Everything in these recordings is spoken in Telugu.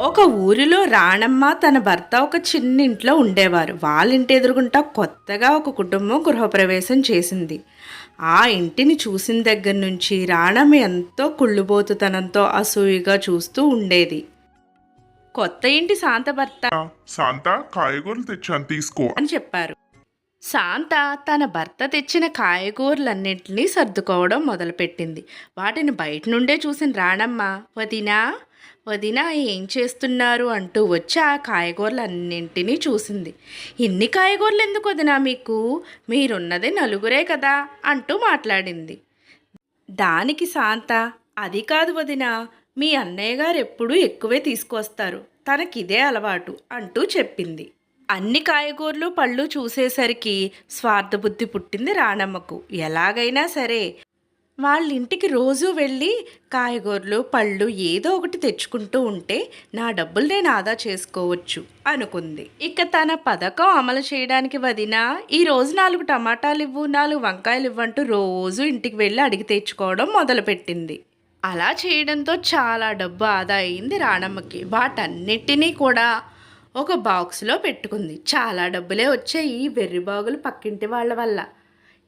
ఒక ఊరిలో రాణమ్మ తన భర్త ఒక చిన్న ఇంట్లో ఉండేవారు. వాళ్ళ ఇంటి ఎదురుగుంటా కొత్తగా ఒక కుటుంబం గృహప్రవేశం చేసింది. ఆ ఇంటిని చూసిన దగ్గర నుంచి రాణమ్మ ఎంతో కుళ్ళుబోతుతనంతో అసూయగా చూస్తూ ఉండేది. కొత్త ఇంటి శాంత భర్త శాంత కాయగూరలు తెచ్చాను తీసుకో అని చెప్పారు. శాంత తన భర్త తెచ్చిన కాయగూరలన్నింటినీ సర్దుకోవడం మొదలుపెట్టింది. వాటిని బయట నుండే చూసిన రాణమ్మ వదినా వదినా ఏం చేస్తున్నారు? అంటూ వచ్చి ఆ కాయగూరలన్నింటినీ చూసింది. ఇన్ని కాయగూరలు ఎందుకు వదినా మీకు? మీరున్నది నలుగురే కదా? అంటూ మాట్లాడింది. దానికి శాంత అది కాదు వదిన మీ అన్నయ్య గారు ఎప్పుడూ ఎక్కువే తీసుకొస్తారు తనకిదే అలవాటు అంటూ చెప్పింది. అన్ని కాయగూరలు పళ్ళు చూసేసరికి స్వార్థబుద్ధి పుట్టింది రాణమ్మకు. ఎలాగైనా సరే వాళ్ళ ఇంటికి రోజు వెళ్ళి కాయగూరలు పళ్ళు ఏదో ఒకటి తెచ్చుకుంటూ ఉంటే నా డబ్బులు నేను ఆదా చేసుకోవచ్చు అనుకుంది. ఇక తన పథకం అమలు చేయడానికి వదిన ఈరోజు నాలుగు టమాటాలు ఇవ్వు నాలుగు వంకాయలు ఇవ్వంటూ రోజు ఇంటికి వెళ్ళి అడిగి తెచ్చుకోవడం మొదలుపెట్టింది. అలా చేయడంతో చాలా డబ్బు ఆదా అయింది రాణమ్మకి. వాటన్నిటినీ కూడా ఒక బాక్స్లో పెట్టుకుంది. చాలా డబ్బులే వచ్చాయి ఈ వెర్రి బాగులు పక్కింటి వాళ్ళ వల్ల.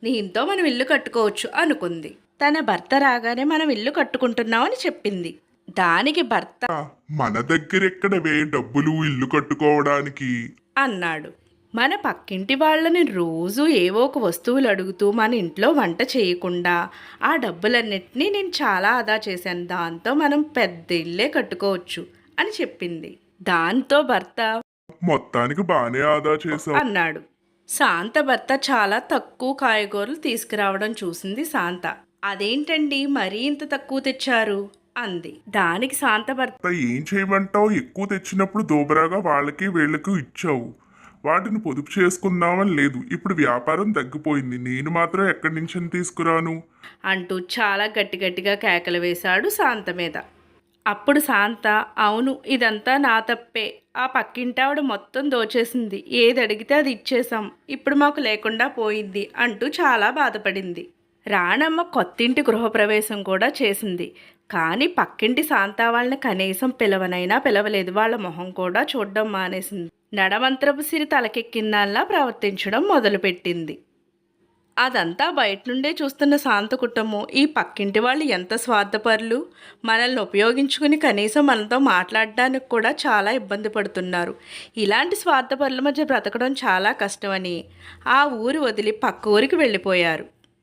దీంతో మనం ఇల్లు కట్టుకోవచ్చు అనుకుంది. తన భర్త రాగానే మనం ఇల్లు కట్టుకుంటున్నామని చెప్పింది. దానికి భర్త మన దగ్గర ఎక్కడవే డబ్బులు ఇల్లు కట్టుకోవడానికి? అన్నాడు. మన పక్కింటి వాళ్ళని రోజు ఏవో ఒక వస్తువులు అడుగుతూ మన ఇంట్లో వంట చేయకుండా ఆ డబ్బులన్నిటినీ నేను చాలా ఆదా చేశాను. దాంతో మనం పెద్ద ఇల్లే కట్టుకోవచ్చు అని చెప్పింది. దాంతో భర్త మొత్తానికి బానే ఆదా చేసావు అన్నాడు. శాంత భర్త చాలా తక్కువ కాయగూరలు తీసుకురావడం చూసింది శాంత. అదేంటండి మరీ ఇంత తక్కువ తెచ్చారు? అంది. దానికి శాంత భర్త ఏం చేయమంటావు? ఎక్కువ తెచ్చినప్పుడు దోబరాగా వాళ్ళకి వీళ్ళకి ఇచ్చావు. వాటిని పొదుపు చేసుకుందామని లేదు. ఇప్పుడు వ్యాపారం తగ్గిపోయింది. నేను మాత్రం ఎక్కడి నుంచి తీసుకురాను? అంటూ చాలా గట్టి గట్టిగా కేకలు వేశాడు శాంత మీద. అప్పుడు శాంత అవును ఇదంతా నా తప్పే. ఆ పక్కింటావిడ మొత్తం దోచేసింది. ఏది అడిగితే అది ఇచ్చేసాం ఇప్పుడు మాకు లేకుండా పోయింది అంటూ చాలా బాధపడింది. రాణమ్మ కొత్తింటి గృహప్రవేశం కూడా చేసింది. కానీ పక్కింటి శాంత వాళ్ళని కనీసం పిలవనైనా పిలవలేదు. వాళ్ళ మొహం కూడా చూడడం మానేసింది. నడమంత్రపు సిరి తలకెక్కిందల్లా ప్రవర్తించడం మొదలుపెట్టింది. అదంతా బయట నుండే చూస్తున్న శాంత కుటుంబం ఈ పక్కింటి వాళ్ళు ఎంత స్వార్థపరులు? మనల్ని ఉపయోగించుకుని కనీసం మనతో మాట్లాడడానికి కూడా చాలా ఇబ్బంది పడుతున్నారు. ఇలాంటి స్వార్థపరుల మధ్య బ్రతకడం చాలా కష్టమని ఆ ఊరు వదిలి పక్క ఊరికి వెళ్ళిపోయారు.